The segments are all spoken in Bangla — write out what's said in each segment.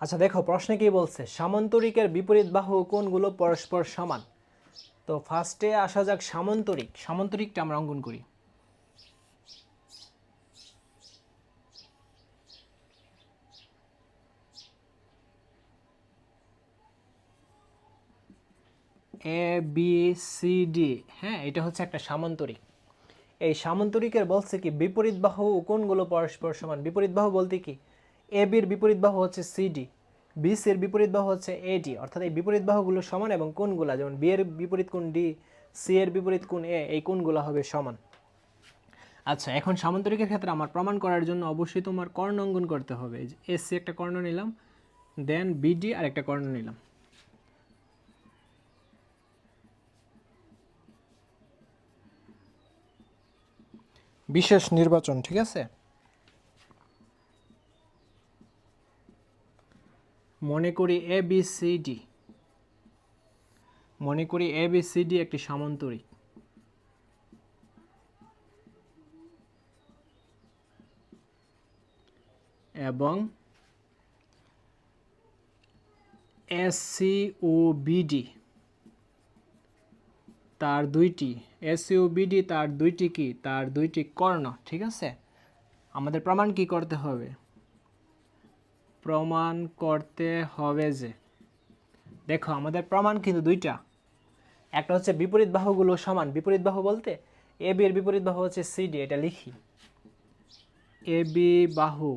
আচ্ছা দেখো, প্রশ্নে কি বলছে? সামান্তরিকের বিপরীত বাহু কোনগুলো পরস্পর সমান? তো ফার্স্টে আসা যাক সামান্তরিক। সামান্তরিকটা আমরা অঙ্কন করি। এ বি সি ডি হ্যাঁ এটা হচ্ছে একটা সামান্তরিক। এই সামান্তরিকের বলছে কি, বিপরীত বাহু কোনগুলো পরস্পর সমান? বিপরীত বাহু বলতে কি? এ বির বিপরীত বাহু হচ্ছে সিডি বি সির বিপরীত বাহু হচ্ছে এডি অর্থাৎ এই বিপরীত বাহুগুলো সমান এবং কোনগুলা যেমন বি এর বিপরীত কোণ ডি সি এর বিপরীত কোণ এ এই কোনগুলো হবে সমান। আচ্ছা এখন সামান্তরিকের ক্ষেত্রে আমার প্রমাণ করার জন্য অবশ্যই তোমার কর্ণ অঙ্কন করতে হবে। এস সি একটা কর্ণ নিলাম দেন বিডি আর একটা কর্ণ নিলাম। বিশেষ নির্বাচন, ঠিক আছে? মনে করি এ বি সি ডি মনে করি এ বি সি ডি একটি সামান্তরিক। এবং এস সি ও বিডি তার দুইটি। এসইউ বিডি তার দুইটি কি? তার দুইটি কর্ণ, ঠিক আছে? আমাদের প্রমাণ কি করতে হবে? প্রমাণ করতে হবে যে, দেখো আমাদের প্রমাণ কিন্তু দুইটা। একটা হচ্ছে বিপরীত বাহুগুলো সমান। বিপরীত বাহু বলতে এ বি এর বিপরীত বাহু হচ্ছে সিডি এটা লিখি। এ বি বাহু,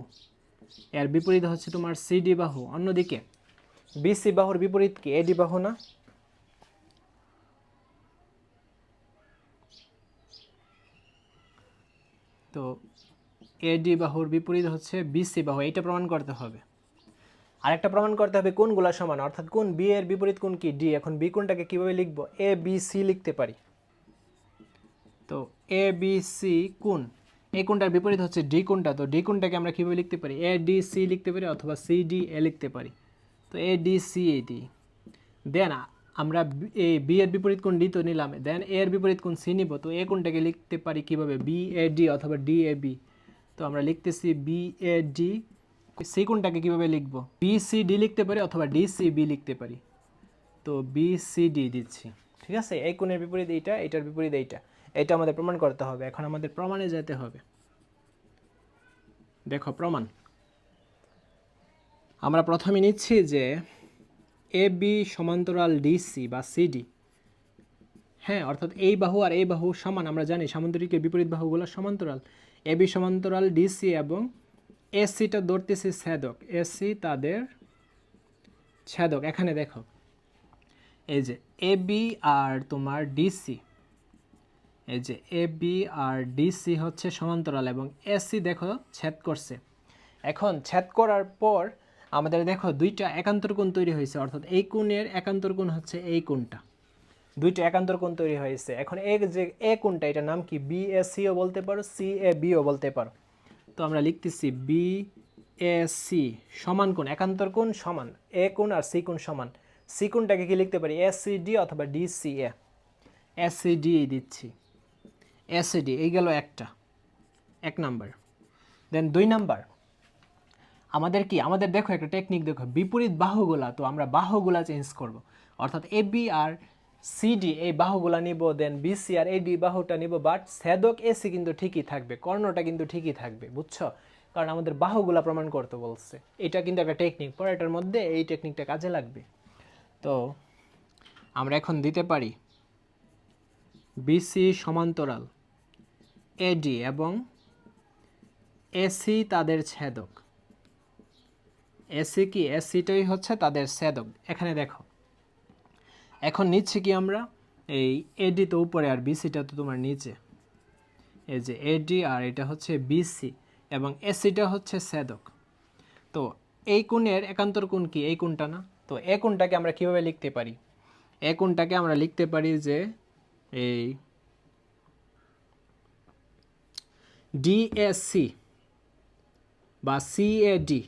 এর বিপরীত হচ্ছে তোমার সিডি বাহু। অন্যদিকে বিসি বাহুর বিপরীত কি? এডি বাহু না? তো এডি বাহুর বিপরীত হচ্ছে বিসি বাহু। এইটা প্রমাণ করতে হবে। আরেকটা প্রমাণ করতে হবে কোনগুলা সমান, অর্থাৎ কোন বি এর বিপরীত কোন কি? ডি এখন বি কোনটাকে কীভাবে লিখব? এ বি সি লিখতে পারি। তো এ বি সি কোন? এ কোনটার বিপরীত হচ্ছে ডি কোনটা? তো ডি কোনটাকে আমরা কীভাবে লিখতে পারি? এ ডি সি লিখতে পারি অথবা সি ডি এ লিখতে পারি। তো A D C A D then আমরা এ বি এর বিপরীত কোন ডি তো নিলাম। দেন এর বিপরীত কোন সি নিব? তো এ কোনটাকে লিখতে পারি কীভাবে? বি এ ডি অথবা ডি এ বি তো আমরা লিখতেছি বি এ ডি সি কোনটাকে কীভাবে লিখব? বি সি ডি লিখতে পারি অথবা ডি সি বি লিখতে পারি? তো বি সি ডি দিচ্ছি। ঠিক আছে? এই কোণের বিপরীত এইটা এটার বিপরীত এইটা। এটা আমাদের প্রমাণ করতে হবে। এখন আমাদের প্রমাণে যেতে হবে। দেখো, প্রমাণ। আমরা প্রথমে নিচ্ছি যে এ বি সমান্তরাল ডিসি বা সিডি হ্যাঁ অর্থাৎ এই বাহু আর এই বাহু সমান। আমরা জানি সামান্তরিকের বিপরীত বাহুগুলো সমান্তরাল। এ বি সমান্তরাল ডিসি এবং এসিটা ধরতেছি ছেদক এসি তাদের ছেদক এখানে দেখো। এই যে এ বি আর তোমার ডিসি এই যে এ বি আর ডিসি হচ্ছে সমান্তরাল এবং এসি দেখো ছেদ করছে। এখন ছেদ করার পর আমাদের দেখো দুইটা একান্তর কোণ তৈরি হয়েছে, অর্থাৎ এই কোণের একান্তর কোণ হচ্ছে এই কোণটা। দুইটা একান্তর কোণ তৈরি হয়েছে। এখন এ যে এ কোণটা, এটার নাম কি? বি এ সিও বলতে পারো, সি এ বিও বলতে পারো। তো আমরা লিখতেছি বি এ সি সমান কোণ, একান্তর কোণ সমান এ কোণ আর সি কোণ সমান। সি কোণটাকে কি লিখতে পারি? এস সি ডি অথবা D C A S C D দিচ্ছি। এস ডি এই গেল একটা। এক নাম্বার। দেন দুই নাম্বার। আমাদের কি? আমাদের দেখো একটা টেকনিক দেখো। বিপরীত বাহুগুলা তো আমরা বাহুগুলা চেঞ্জ করব। অর্থাৎ এ বি আর সিডি এই বাহুগুলা নিব দেন বিসি আর এডি বাহুটা নিব বাট সেদক এসি কিন্তু ঠিকই থাকবে, কর্ণটা কিন্তু ঠিকই থাকবে, বুঝছ? কারণ আমাদের বাহুগুলা প্রমাণ করতে বলছে। এটা কিন্তু একটা টেকনিক পরে এটার মধ্যে এই টেকনিকটা কাজে লাগবে। তো আমরা এখন দিতে পারি বিসি সমান্তরাল এডি এবং এসি তাদের ছেদক। এসি কি? এসিটাই হচ্ছে তাদের ছেদক। এখানে দেখো এখন নিচ্ছি কি আমরা? এই এডি তো উপরে আর বিসিটা তো তোমার নিচে। এই যে এডি আর এটা হচ্ছে বিসি এবং এসিটা হচ্ছে সেদক তো এই কোণের একান্তর কোণ কি? এই কোণটা না? তো এ কোণটাকে আমরা কীভাবে লিখতে পারি? এ কোণটাকে আমরা লিখতে পারি যে এই ডিএসসি বা সিএডি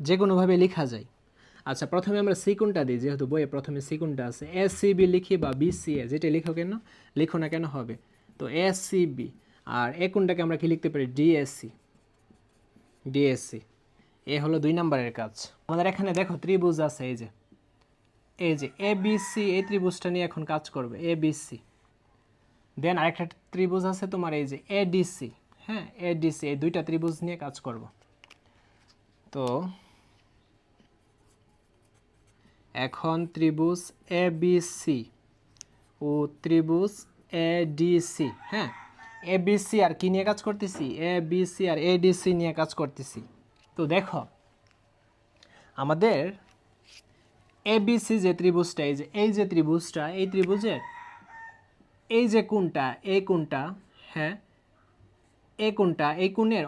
যে কোনোভাবে লেখা যায়। আচ্ছা প্রথমে আমরা সি কোনটা দিই, যেহেতু বইয়ে প্রথমে সি কোনটা আছে এস সিবি লিখি বা বিসিএ যেটা লিখো কেন, লিখো না কেন হবে। তো এস সিবি আর এ কোনটাকে আমরা কি লিখতে পারি? ডিএসসি ডিএসসি এ হলো দুই নম্বরের কাজ। আমাদের এখানে দেখো ত্রিভুজ আছে, এই যে এই যে এ বি সি এই ত্রিভুজটা নিয়ে এখন কাজ করবে এ বি সি দেন আরেকটা ত্রিভুজ আছে তোমার, এই যে এডিসি হ্যাঁ এডিসি এই দুইটা ত্রিভুজ নিয়ে কাজ করব। তো এখন ত্রিভুজ এ বি সি ও ত্রিভুজ এ ডিসি হ্যাঁ? এ বি সি আর কি নিয়ে কাজ করতেছি? এ বি সি আর এডিসি নিয়ে কাজ করতেছি। তো দেখো, আমাদের এবিসি যে ত্রিভুজটা, এই যে এই যে ত্রিভুজটা, এই ত্রিভুজের, এই যে কোনটা এই কোনটা হ্যাঁ? এই কোনটা এই কোণের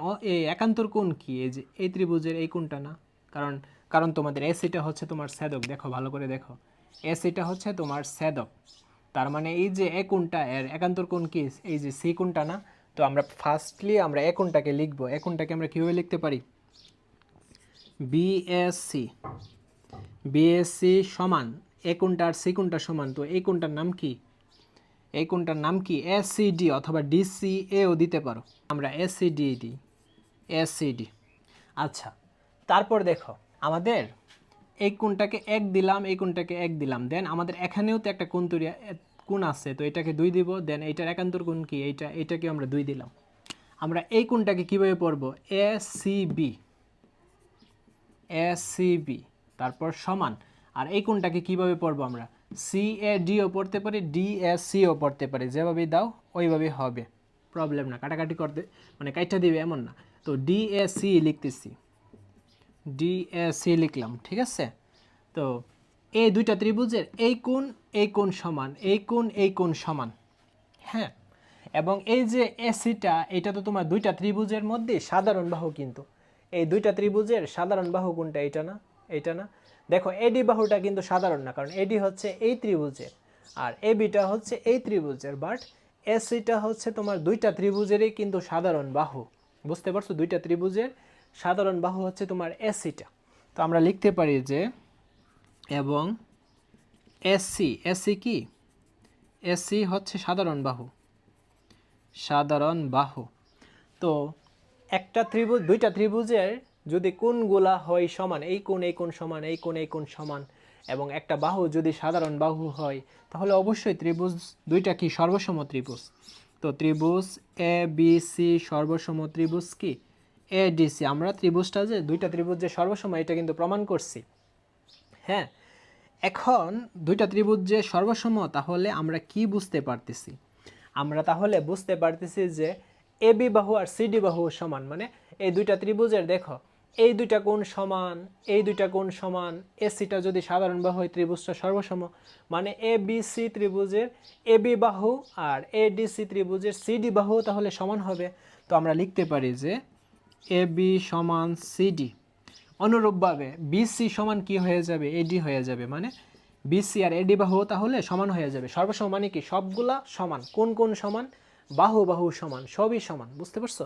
একান্তর কোণ কি? এই যে, এই ত্রিভুজের এই কোনটা না? কারণ কারণ তোমাদের এসিটা হচ্ছে তোমার সেদক দেখো, ভালো করে দেখো। এসিটা হচ্ছে তোমার সেদক তার মানে এই যে এ কোনটা এর একান্তর কোণ কি? এই যে সি কোনটা না? তো আমরা ফার্স্টলি আমরা এ কোনটাকে লিখব। এ আমরা কীভাবে লিখতে পারি? বিএসসি বিএসসি সমান, এ কোনটা আর সি কোনটা সমান। তো এই কোনটার নাম কি? এই কোনটার নাম কি? এসিডি অথবা ডিসিএও দিতে পারো। আমরা এসিডি দিই। এসিডি আচ্ছা তারপর দেখো। আমাদের এই কোনটাকে এক দিলাম, এই কোনটাকে এক দিলাম। দেন আমাদের এখানেও তো একটা কোন তৈরি কোন আছে, তো এটাকে দুই দিব। দেন এইটার একান্তর কোন কি? এইটা এইটাকে আমরা দুই দিলাম। আমরা এই কোনটাকে কীভাবে পড়ব? এ সি বি এসিবি তারপর সমান। আর এই কোনটাকে কীভাবে পড়ব আমরা? সি এ ডিও পড়তে পারি ডি এস সিও পড়তে পারি। যেভাবেই দাও, ওইভাবেই হবে। প্রবলেম না, কাটাকাটি করতে মানে কাইটা দিবে এমন না। তো ডি এ সি লিখতেছি। ডি এ সি লিখলাম, ঠিক আছে? তো এই দুইটা ত্রিভুজের এই কোণ এই কোণ সমান, এই কোণ এই কোণ সমান হ্যাঁ? এবং এই যে এসিটা এটা তো তোমার দুইটা ত্রিভুজের মধ্যে সাধারণ বাহু কিন্তু। এই দুইটা ত্রিভুজের সাধারণ বাহু কোনটা এটা না? এটা না? দেখো এডি বাহুটা কিন্তু সাধারণ না, কারণ এডি হচ্ছে এই ত্রিভুজের, আর এবিটা হচ্ছে এই ত্রিভুজের বাট এসিটা হচ্ছে তোমার দুইটা ত্রিভুজেরই কিন্তু সাধারণ বাহু। বুঝতে পারছ? দুইটা ত্রিভুজের সাধারণ বাহু হচ্ছে তোমার এসিটা তো আমরা লিখতে পারি যে এবং এসসি এসসি কি? এসসি হচ্ছে সাধারণ বাহু। সাধারণ বাহু। তো একটা ত্রিভুজ, দুইটা ত্রিভুজের যদি কোণগুলা হয় সমান, এই কোণ এই কোণ সমান, এই কোণ এই কোণ সমান, এবং একটা বাহু যদি সাধারণ বাহু হয়, তাহলে অবশ্যই ত্রিভুজ দুইটা কি? সর্বসম ত্রিভুজ। তো ত্রিভুজ এ বি সি সর্বসম ত্রিভুজ কি? এ ডি সি আমরা ত্রিভুজটা যে, দুইটা ত্রিভুজ যে সর্বসম এটা কিন্তু প্রমাণ করছি। হ্যাঁ? এখন দুইটা ত্রিভুজ যে সর্বসম তাহলে আমরা কি বুঝতে পারতেছি? আমরা তাহলে বুঝতে পারতেছি যে এ বি বাহু আর সিডি বাহু সমান। মানে এই দুইটা ত্রিভুজের, দেখো, এই দুইটা কোণ সমান, এই দুইটা কোণ সমান এসিটা যদি সাধারণ বাহু হয় ত্রিভুজটা সর্বসম মানে এ বি সি ত্রিভুজের এ বি বাহু আর এ ডি সি ত্রিভুজের সিডি বাহু তাহলে সমান হবে। তো আমরা লিখতে পারি যে এ বি সমান সিডি অনুরূপভাবে বিসি সমান কি হয়ে যাবে? এডি হয়ে যাবে মানে বিসি আর এডি বাহু তাহলে সমান হয়ে যাবে। সর্বসম মানে কি? সবগুলা সমান। কোন কোন সমান? বাহু বাহু সমান। সবই সমান। বুঝতে পারছ?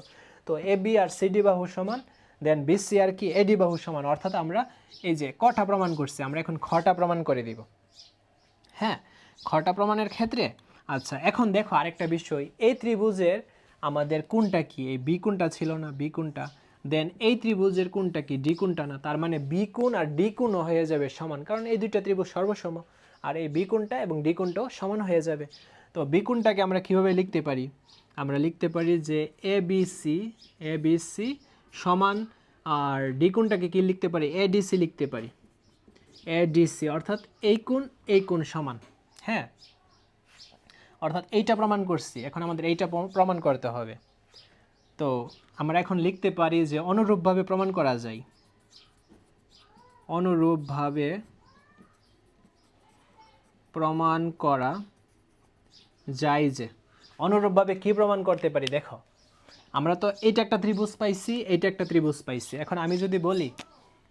তো এ বি আর সিডি বাহু সমান। দেন বিসি আর কি? এডি বাহু সমান। অর্থাৎ আমরা এই যে কটা প্রমাণ করছি, আমরা এখন খটা প্রমাণ করে দিব। হ্যাঁ? খটা প্রমাণের ক্ষেত্রে? আচ্ছা এখন দেখো আরেকটা বিষয়। এই ত্রিভুজের আমাদের কোনটা কি? এই বি কোনটা ছিল না? বি কোনটা? দেন এই ত্রিভুজের কোনটা কি? ডি কোনটা না? তার মানে বি কোণ আর ডি কোণও হয়ে যাবে সমান। কারণ এই দুইটা ত্রিভুজ সর্বসম। আর এই বি কোণটা এবং ডি কোণটাও সমান হয়ে যাবে। তো বি কোণটাকে আমরা কীভাবে লিখতে পারি? আমরা লিখতে পারি যে A B C, A B C সমান, আর ডি কোণটাকে কি লিখতে পারি? এ ডি সি লিখতে পারি। এডিসি অর্থাৎ এই কোণ এই কোণ সমান। হ্যাঁ? অর্থাৎ এইটা প্রমাণ করছি, এখন আমাদের এইটা প্র- প্রমাণ করতে হবে। তো আমরা এখন লিখতে পারি যে অনুরূপভাবে প্রমাণ করা যায়। অনুরূপভাবে প্রমাণ করা যায় যে, অনুরূপভাবে কি প্রমাণ করতে পারি দেখো, আমরা তো এইটা একটা ত্রিভুজ পাইছি, এইটা একটা ত্রিভুজ পাইছি। এখন আমি যদি বলি,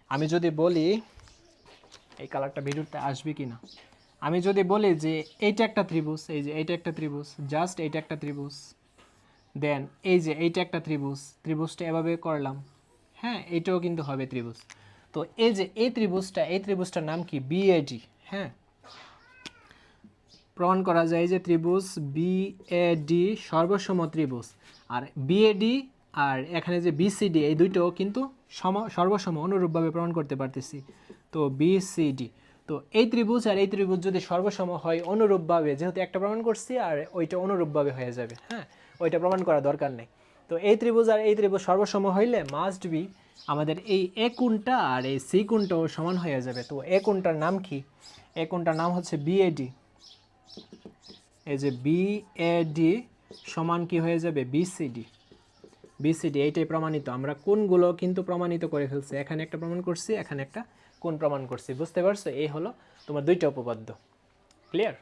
আমি যদি বলি, এই কালারটা ভিডিওতে আসবে কি না আমি যদি বলি যে এইটা একটা ত্রিভুজ, এই যে এইটা একটা ত্রিভুজ জাস্ট এইটা একটা ত্রিভুজ দেন এই যে এইটা একটা ত্রিভুজ, ত্রিভুজটা এভাবে করলাম হ্যাঁ এইটাও কিন্তু হবে ত্রিভুজ। তো এই যে এই ত্রিভুজটা, এই ত্রিভুজটার নাম কি? বিএডি হ্যাঁ। প্রমাণ করা যায় যে ত্রিভুজ বিএডি সর্বসম ত্রিভুজ, আর বিএডি আর এখানে যে বিসিডি এই দুইটাও কিন্তু সম, সর্বসম অনুরূপভাবে প্রমাণ করতে পারতেছি। তো বিসিডি তো এই ত্রিভুজ আর এই ত্রিভুজ যদি সর্বসম হয় অনুরূপভাবে, যেহেতু একটা প্রমাণ করছি আর ওইটা অনুরূপভাবে হয়ে যাবে হ্যাঁ? ওইটা প্রমাণ করা দরকার নেই। তো এই ত্রিভুজ আর এই ত্রিভুজ সর্বসম হইলে মাস্ট বি আমাদের এই এ কোণটা আর এই সি কোণটাও সমান হয়ে যাবে। তো এ কোণটার নাম কি? এ কোণটার নাম হচ্ছে বিএডি এই যে বিএডি সমান কি হয়ে যাবে? বিসিডি বিসিডি এইটাই প্রমাণিত। আমরা কোনগুলো কিন্তু প্রমাণিত করে ফেলছি। এখানে একটা প্রমাণ করছি, এখানে একটা কোন প্রমাণ করছি? বুঝতে পারছ? এই হলো তোমার দুইটা উপপাদ্য। ক্লিয়ার